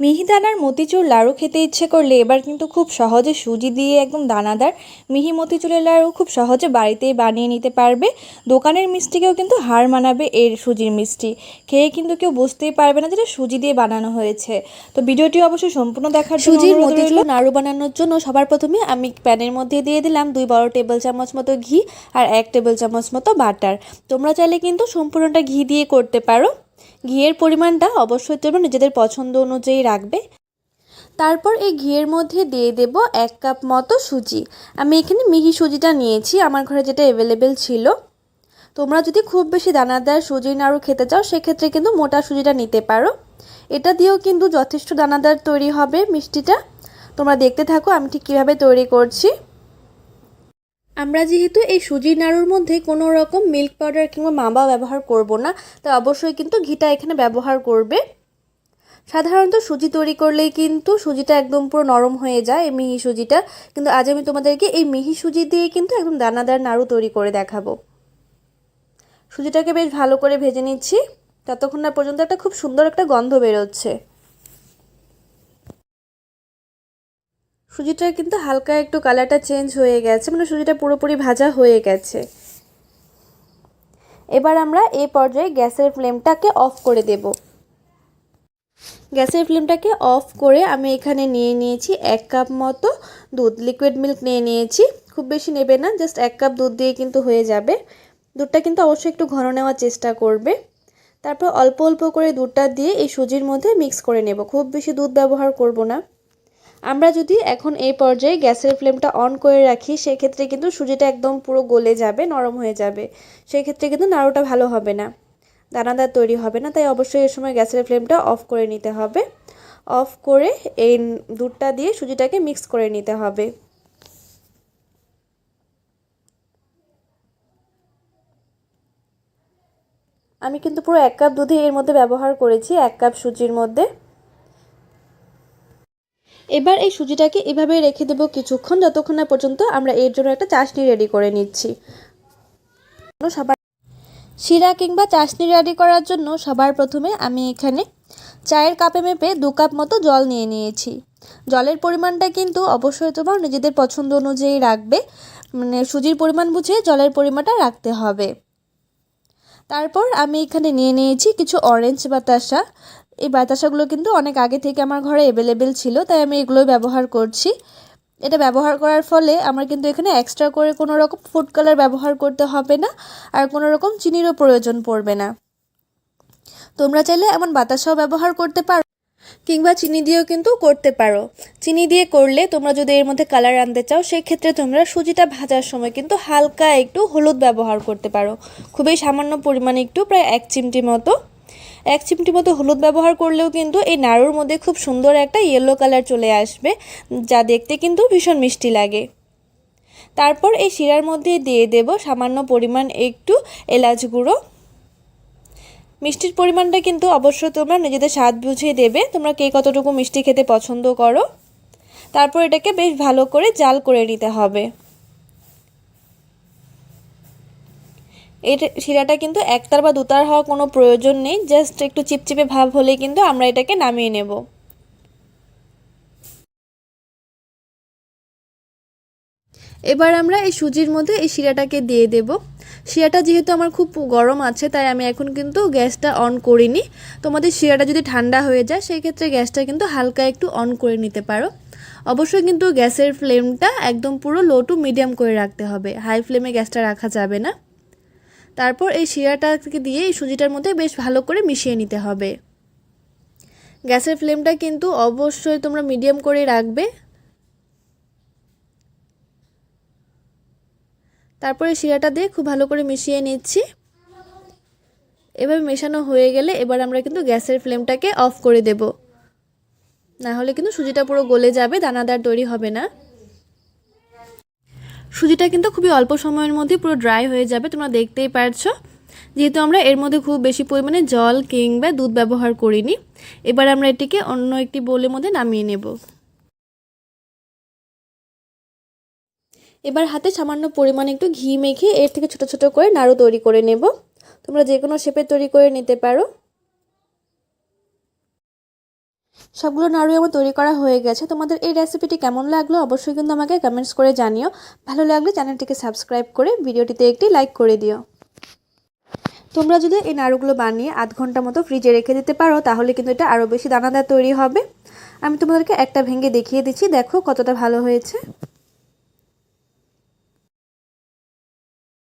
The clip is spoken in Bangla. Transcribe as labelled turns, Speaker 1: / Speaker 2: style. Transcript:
Speaker 1: মিহিদানার মতিচুর লাড়ু খেতে ইচ্ছে করলে এবার কিন্তু খুব সহজে সুজি দিয়ে একদম দানাদার মিহি মতিচুরের লাড়ু খুব সহজে বাড়িতেই বানিয়ে নিতে পারবে। দোকানের মিষ্টিকেও কিন্তু হার মানাবে এর সুজির মিষ্টি। খেয়ে কিন্তু কেউ বুঝতেই পারবে না যেটা সুজি দিয়ে বানানো হয়েছে। তো ভিডিওটি অবশ্যই সম্পূর্ণ দেখার
Speaker 2: সুজির মতিচুর। নাড়ু বানানোর জন্য সবার প্রথমে আমি প্যানের মধ্যে দিয়ে দিলাম দুই বড় টেবিল চামচ মতো ঘি আর এক টেবিল চামচ মতো বাটার। তোমরা চাইলে কিন্তু সম্পূর্ণটা ঘি দিয়ে করতে পারো। ঘিয়ের পরিমাণটা অবশ্যই তোমরা নিজেদের পছন্দ অনুযায়ী রাখবে। তারপর এই ঘিয়ের মধ্যে দিয়ে দেব এক কাপ মতো সুজি। আমি এখানে মিহি সুজিটা নিয়েছি, আমার ঘরে যেটা অ্যাভেলেবেল ছিল। তোমরা যদি খুব বেশি দানাদার সুজির নাড়ু খেতে চাও, সেক্ষেত্রে কিন্তু মোটা সুজিটা নিতে পারো। এটা দিয়েও কিন্তু যথেষ্ট দানাদার তৈরি হবে মিষ্টিটা। তোমরা দেখতে থাকো আমি ঠিক কীভাবে তৈরি করছি। আমরা যেহেতু এই সুজির নাড়ুর মধ্যে কোনো রকম মিল্ক পাউডার কিংবা মাবা ব্যবহার করব না তাই অবশ্যই কিন্তু ঘিটা এখানে ব্যবহার করবে। সাধারণত সুজি তৈরি করলেই কিন্তু সুজিটা একদম পুরো নরম হয়ে যায়, এই মিহি সুজিটা। কিন্তু আজ আমি তোমাদেরকে এই মিহি সুজি দিয়ে কিন্তু একদম দানাদার নাড়ু তৈরি করে দেখাবো। সুজিটাকে বেশ ভালো করে ভেজে নিচ্ছি। ততক্ষণ না পর্যন্ত একটা খুব সুন্দর একটা গন্ধ বেরোচ্ছে। সুজিটার কিন্তু হালকা একটু কালারটা চেঞ্জ হয়ে গেছে মানে সুজিটা পুরোপুরি ভাজা হয়ে গেছে। এবার আমরা এই পর্যায়ে গ্যাসের ফ্লেমটাকে অফ করে দেব। গ্যাসের ফ্লেমটাকে অফ করে আমি এখানে নিয়ে নিয়েছি এক কাপ মতো দুধ, লিকুইড মিল্ক নিয়ে নিয়েছি। খুব বেশি নেবে না, জাস্ট এক কাপ দুধ দিয়ে কিন্তু হয়ে যাবে। দুধটা কিন্তু অবশ্যই একটু ঘন নেওয়ার চেষ্টা করবে। তারপর অল্প অল্প করে দুধটা দিয়ে এই সুজির মধ্যে মিক্স করে নেব। খুব বেশি দুধ ব্যবহার করব না। আমরা যদি এখন এই পর্যায়ে গ্যাসের ফ্লেমটা অন করে রাখি, সেক্ষেত্রে কিন্তু সুজিটা একদম পুরো গলে যাবে, নরম হয়ে যাবে। সেক্ষেত্রে কিন্তু নাড়ুটা ভালো হবে না, দানাদার তৈরি হবে না, তাই অবশ্যই এ সময় গ্যাসের ফ্লেমটা অফ করে নিতে হবে। অফ করে এই দুধটা দিয়ে সুজিটাকে মিক্স করে নিতে হবে। আমি কিন্তু পুরো এক কাপ দুধে এর মধ্যে ব্যবহার করেছি, এক কাপ সুজির মধ্যে। এবার এই সুজিটাকে এভাবে রেখে দেবো কিছুক্ষণ, যতক্ষণ না পর্যন্ত আমরা এর জন্য একটা চাশনি রেডি করে নিচ্ছি। সবার শিরা কিংবা চাশনি রেডি করার জন্য সবার প্রথমে আমি এখানে চায়ের কাপে মেপে দু কাপ মতো জল নিয়ে নিয়েছি। জলের পরিমাণটা কিন্তু অবশ্যই তোমার নিজেদের পছন্দ অনুযায়ী রাখবে। মানে সুজির পরিমাণ বুঝে জলের পরিমাণটা রাখতে হবে। তারপর আমি এখানে নিয়ে নিয়েছি কিছু অরেঞ্জ বাতাসা এই বাতাসাগুলো কিন্তু অনেক আগে থেকে আমার ঘরে অ্যাভেলেবেল ছিল, তাই আমি এগুলোই ব্যবহার করছি। এটা ব্যবহার করার ফলে আমার কিন্তু এখানে এক্সট্রা করে কোনো রকম ফুড কালার ব্যবহার করতে হবে না, আর কোনো রকম চিনিরও প্রয়োজন পড়বে না। তোমরা চাইলে এমন বাতাসাও ব্যবহার করতে পারো, কিংবা চিনি দিয়েও কিন্তু করতে পারো। চিনি দিয়ে করলে তোমরা যদি এর মধ্যে কালার আনতে চাও, সেক্ষেত্রে তোমরা সুজিটা ভাজার সময় কিন্তু হালকা একটু হলুদ ব্যবহার করতে পারো। খুবই সামান্য পরিমাণে একটু, প্রায় এক চিমটি মতো। এক চিমটি মতো হলুদ ব্যবহার করলেও কিন্তু এই নাড়ুর মধ্যে খুব সুন্দর একটা ইয়েলো কালার চলে আসবে, যা দেখতে কিন্তু ভীষণ মিষ্টি লাগে। তারপর এই শিরার মধ্যে দিয়ে দেব সামান্য পরিমাণ একটু এলাচ গুঁড়ো। মিষ্টির পরিমাণটা কিন্তু অবশ্য তোমরা নিজেদের স্বাদ বুঝিয়ে দেবে, তোমরা কে কতটুকু মিষ্টি খেতে পছন্দ করো। তারপর এটাকে বেশ ভালো করে জাল করে নিতে হবে। এই শিরাটা কিন্তু একতার বা দুতার হওয়ার কোনো প্রয়োজন নেই জাস্ট একটু চিপচিপে ভাব হলে কিন্তু আমরা এটাকে নামিয়ে নেব। এবার আমরা এই সুজির মধ্যে এই শিরাটাকে দিয়ে দেব। শিরাটা যেহেতু আমার খুব গরম আছে, তাই আমি এখন কিন্তু গ্যাসটা অন করিনি। তোমাদের শিরাটা যদি ঠান্ডা হয়ে যায়, সেই ক্ষেত্রে গ্যাসটা কিন্তু হালকা একটু অন করে নিতে পারো। অবশ্যই কিন্তু গ্যাসের ফ্লেমটা একদম পুরো লো টু মিডিয়াম করে রাখতে হবে। হাই ফ্লেমে গ্যাসটা রাখা যাবে না। তারপর এই শিরাটাকে দিয়ে এই সুজিটার মধ্যে বেশ ভালো করে মিশিয়ে নিতে হবে। গ্যাসের ফ্লেমটা কিন্তু অবশ্যই তোমরা মিডিয়াম করে রাখবে। তারপরে শিরাটা দিয়ে খুব ভালো করে মিশিয়ে নিচ্ছি। এভাবে মেশানো হয়ে গেলে এবার আমরা কিন্তু গ্যাসের ফ্লেমটাকে অফ করে দেব। না হলে কিন্তু সুজিটা পুরো গলে যাবে, দানাদার তৈরি হবে না। সুজিটা কিন্তু খুবই অল্প সময়ের মধ্যে পুরো ড্রাই হয়ে যাবে, তোমরা দেখতেই পারছ। যেহেতু আমরা এর মধ্যে খুব বেশি পরিমাণে জল কিংবা দুধ ব্যবহার করিনি, এবার আমরা এটিকে অন্য একটি বোলের মধ্যে নামিয়ে নেব। এবার হাতে সামান্য পরিমাণে একটু ঘি মেখে এর থেকে ছোট ছোট করে নাড়ু তৈরি করে নেব। তোমরা যে কোনো শেপে তৈরি করে নিতে পারো। সবগুলো নাড়ু আমার তৈরি করা হয়ে গেছে। তোমাদের এই রেসিপিটি কেমন লাগল অবশ্যই কিন্তু আমাকে কমেন্টস করে জানিও। ভালো লাগলে চ্যানেলটিকে সাবস্ক্রাইব করে ভিডিওটিতে একটি লাইক করে দিও। তোমরা যদি এই নাড়ুগুলো বানিয়ে আধ ঘণ্টা মতো ফ্রিজে রেখে দিতে পারো, তাহলে কিন্তু এটা আরও বেশি দানাদার তৈরি হবে। আমি তোমাদেরকে একটা ভেঙে দেখিয়ে দিচ্ছি। দেখো কতটা ভালো হয়েছে।